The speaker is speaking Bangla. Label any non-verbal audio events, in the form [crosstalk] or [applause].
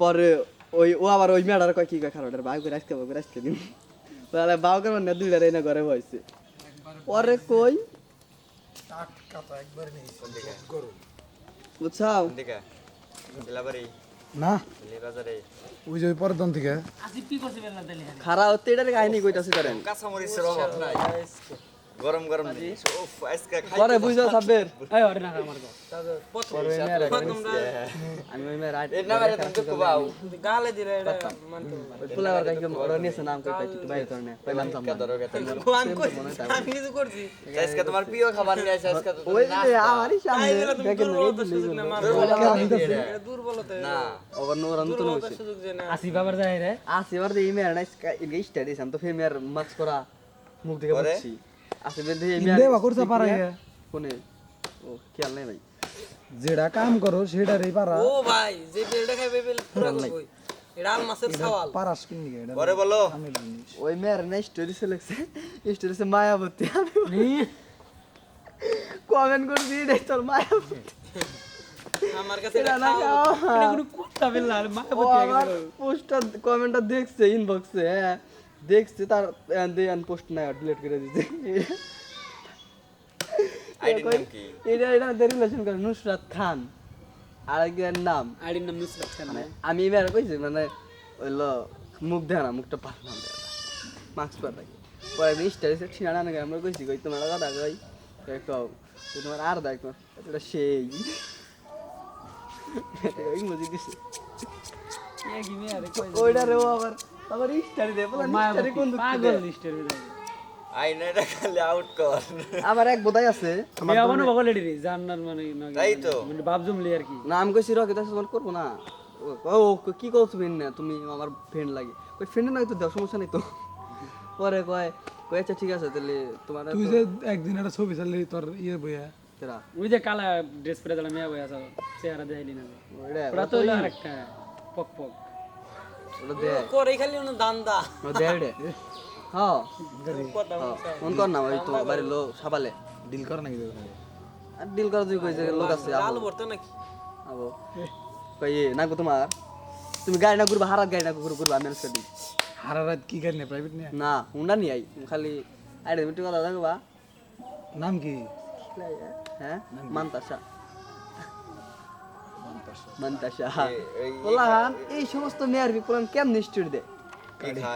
পরে ওই ও আবার ওই মেয়েটার কয় কি কয় খারাপ বাঘ করে আজকে বাঘ করে আজকে দিন। তাহলে বাঘ করে মানে দুইটা রেনে ঘরে বসছে পরে কই? বুঝছাও? না। ওই যে ওই পরদন থেকে। খারা হতে এটার কাহিনী কইতাছে করেন কাঁচামরিচের অভাব নাই। গরম গরম জিনিস। উফ আজকে খাই পরে বুঝছ সাব্বের। এই ওরে না আমার গো পরে ওই মেয়ের আমি ওই মেয়ের এর নামে তুমি তো কুবাও গালে দিলে এটা মানতে ওই পোলাবার কাহিনী ওরা নিয়েছে নাম কই একটু বাইরে করে নে। পাইলাম তো কা ধরো গেতে আমি কই আমি কিছু করছি। আজকে তোমার প্রিয় খাবার নিয়ে আসে আজকে তো ওই যে আমারই সামনে দেখেন না, এই সুযোগ না মার। দুর্বলতা না। ওর নোর অন্ত দুর্বলতার হইছে সুযোগ যে না। আসি বাবার যায় রে। আসি এবার এই মেয়ের না ইনকে স্টাডি সাম তো ফে মেয়ের করা মুখ দেখে পরে? বলছি আসি বেদে এই ইন্দে বা করতে পারে কোনে? ও খেয়াল নাই ভাই। যেটা কাম করো সেটারই পারা। ও ভাই যে বেলটা খাইবে বেল পুরা কই এটা আল মাছের সওয়াল। পারাস কিনি এটা পরে বলো। আমি জিনিস। ওই মেয়ের না স্টোরি সে লেখছে স্টোরি সে মায়াবতী। আমি কমেন্ট করছি রে তোর মায়াবতী। আমার কাছে এটা এটা না খাওয়া- খাওয়া। এটা কোনো কথা বললা আর মা ও আমার পোস্টটা কমেন্টটা দেখছে ইনবক্সে হ্যাঁ। দেখছে তার পোস্ট না ডিলিট করে দিছে [laughs] এটা এটা রিলেশন করে নুসরাত খান। আর একজনের নাম। আইডির নাম নুসরাত খান মানে আমি এবার কইছি মানে ওইলো মুখ দেয় না মুখটা পারলাম মাস্ক পর থাকি। পরে একদিন স্টাইল সে ঠিনা না আমরা কইছি কই তোমার কথা কই? কও তোমার আর দেখ এটা সেই। [laughs] ওই মুজি দিছে। ওইটা রে ও আবার। আবার স্টাইল দে বলে মা কোন দুঃখ পাগল লিস্টের ভিতরে আই না এটা খালি আউট কর। আমার এক বোধাই আছে আমি আবারও বগল এডি রে জান্নার মানে তাই তো। মানে বাপ জমলি আর কি। না আমি কইছি রকি দাস তোমার করব না। ও ও, কি করছ তুমি? না তুমি আমার ফ্রেন্ড লাগে। কই ফ্রেন্ড নাই তো দেওয়ার সমস্যা নাই তো। পরে কয় কই আচ্ছা ঠিক আছে তাহলে তোমার তুই যে একদিন একটা ছবি চাললি তোর ইয়ে বইয়া। তেরা ওই যে কালা ড্রেস পরে দিলাম মেয়ে বই আছে চেহারা দেখাইলি না। ওইটা তো আরেকটা পক পক। ওটা দে। করে খালি ওনা দান্দা। ওটা দে রে। হ্যাঁ ফোন কর না ওই তোমার বাড়ির লোক সাবালে। ডিল কর নাকি আর ডিল করা তুই কইছে লোক আছে আলু ভর্তা নাকি? আবো। কই এ না তোমার? তুমি গাড়ি না ঘুরবা হারাত গাড়ি না ঘুরবা ঘুরবা আমি করে দিই। কি কারণে প্রাইভেট নিয়ে? না হুন্ডা নি আই খালি আইডি মিটি কথা দেখবা নাম কি? হ্যাঁ? মান্তাসা। মান্তাসা। পোলাহান এই সমস্ত মেয়ার বিপ্লব কেমন নিষ্ঠুর দে